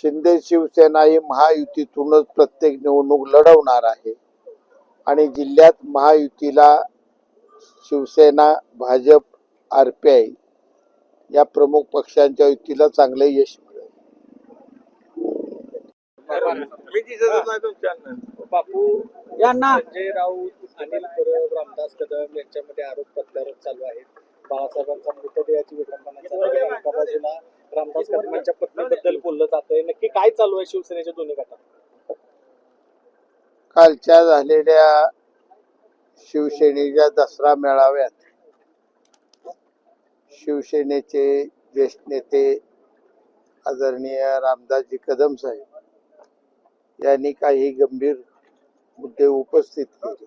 शिंदे शिवसेना ही महायुतीतूनच प्रत्येक निवडणूक लढवणार आहे. आणि जिल्ह्यात महायुतीला Shivsena Bhajap R P I या प्रमुख पक्षांच्या युतीला चांगले यश मिळेल. बापू यांना संजय राऊत अनिल परब रामदास कदम यांच्यामध्ये आरोप प्रत्यारोप चालू आहेत. बाळासाहेबांचा मृतदेहाची विडंबना चालू आहे. एका बाजूला रामदास कदमांच्या पत्नीबद्दल बोललं जातंय. नक्की काय चालू आहे शिवसेनेच्या दोन्ही गटात? कालच्या झालेल्या शिवसेनेच्या दसरा मेळाव्यात शिवसेनेचे ज्येष्ठ नेते आदरणीय रामदासजी कदम साहेब यांनी काही गंभीर मुद्दे उपस्थित केले.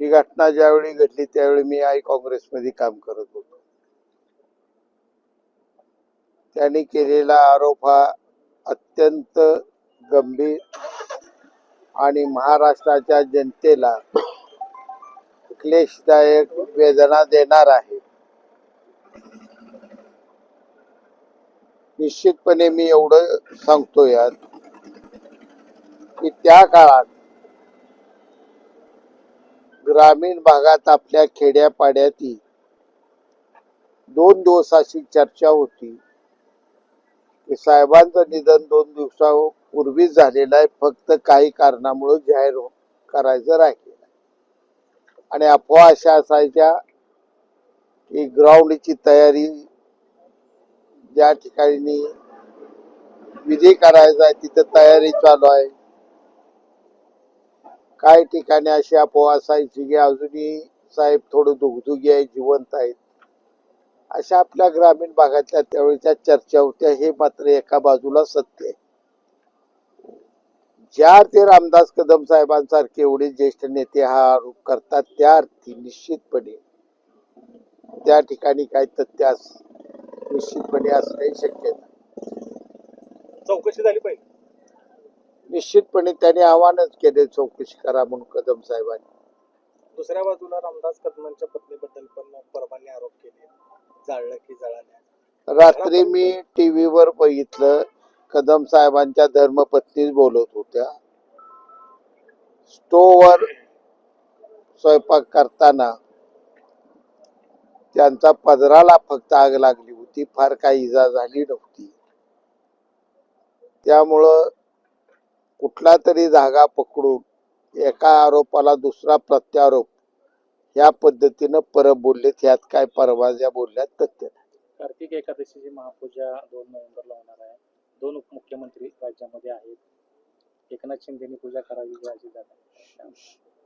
ही घटना ज्यावेळी घडली त्यावेळी मी आई काँग्रेसमध्ये काम करत होतो. त्यांनी केलेला आरोप हा अत्यंत गंभीर आणि महाराष्ट्राच्या जनतेला क्लेशदायक वेदना देणार आहे. निश्चितपणे मी एवढं सांगतो यात की त्या काळात ग्रामीण भागात आपल्या खेड्यापाड्यातील दोन दिवसाची चर्चा होती. की साहेबांचं निधन दोन दिवसापूर्वीच झालेलं आहे. फक्त काही कारणामुळे जाहीर हो- करायचं राहिलेलं आहे. आणि अफवा अशा असायच्या की ग्राउंडची तयारी ज्या ठिकाणी विधी करायचा आहे तिथं तयारी चालू आहे. काही ठिकाणी अशी अफवा असायची की अजूनही साहेब थोडं दुगदुगी आहे जिवंत आहेत. अशा आपल्या ग्रामीण भागातल्या त्यावेळेच्या चर्चा होत्या. हे मात्र एका बाजूला सत्य आहे. ज्या ते रामदास कदम साहेबांसारखे एवढे ज्येष्ठ नेते हा आरोप करतात त्या अर्थी निश्चितपणे त्या ठिकाणी काही तथ्य निश्चितपणे असणे शक्य चौकशी झाली पाहिजे. निश्चितपणे त्यांनी आव्हानच केले चौकशी करा म्हणून कदम साहेबांनी. दुसऱ्या बाजूला रामदास कदमांच्या पत्नीबद्दल पण परवाने आरोप केले. जाळलं की जळाल्या रात्री मी टीव्हीवर बघितलं कदम साहेबांच्या धर्मपत्नीच बोलत होत्या. स्टोवर स्वयंपाक करताना त्यांचा पदराला फक्त आग लागली होती फार काही इजा झाली नव्हती. त्यामुळं कुठला तरी धागा पकडून एका आरोपाला दुसरा प्रत्यारोप या पद्धतीनं परत बोललेत ह्यात काय परवाज्या बोलल्यात तथ्य. कार्तिक एकादशीची महापूजा दोन नोव्हेंबरला होणार आहे. दोन उपमुख्यमंत्री राज्यामध्ये आहेत. एकनाथ शिंदेनी पूजा करावी अशी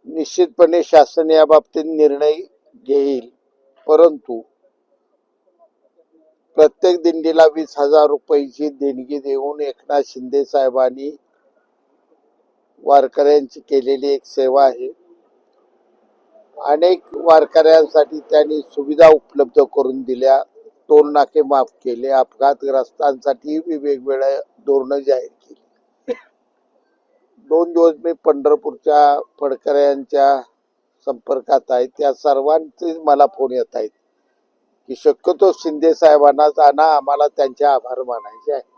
निश्चितपणे शासन या बाबतीत निर्णय घेईल. परंतु प्रत्येक दिंडीला वीस हजार रुपयाची देणगी देऊन एकनाथ शिंदे साहेबांनी वारकऱ्यांची केलेली एक सेवा आहे. अनेक वारकऱ्यांसाठी त्यांनी सुविधा उपलब्ध करून दिल्या. टोल नाके माफ केले. अपघातग्रस्तांसाठी वेगवेगळ्या धोरणं जाहीर केली. दोन दिवस मी पंढरपूरच्या फडकऱ्यांच्या संपर्कात आहे. त्या सर्वांचे मला फोन येत आहेत की शक्यतो शिंदे साहेबांना जाणं आम्हाला त्यांचे आभार मानायचे आहे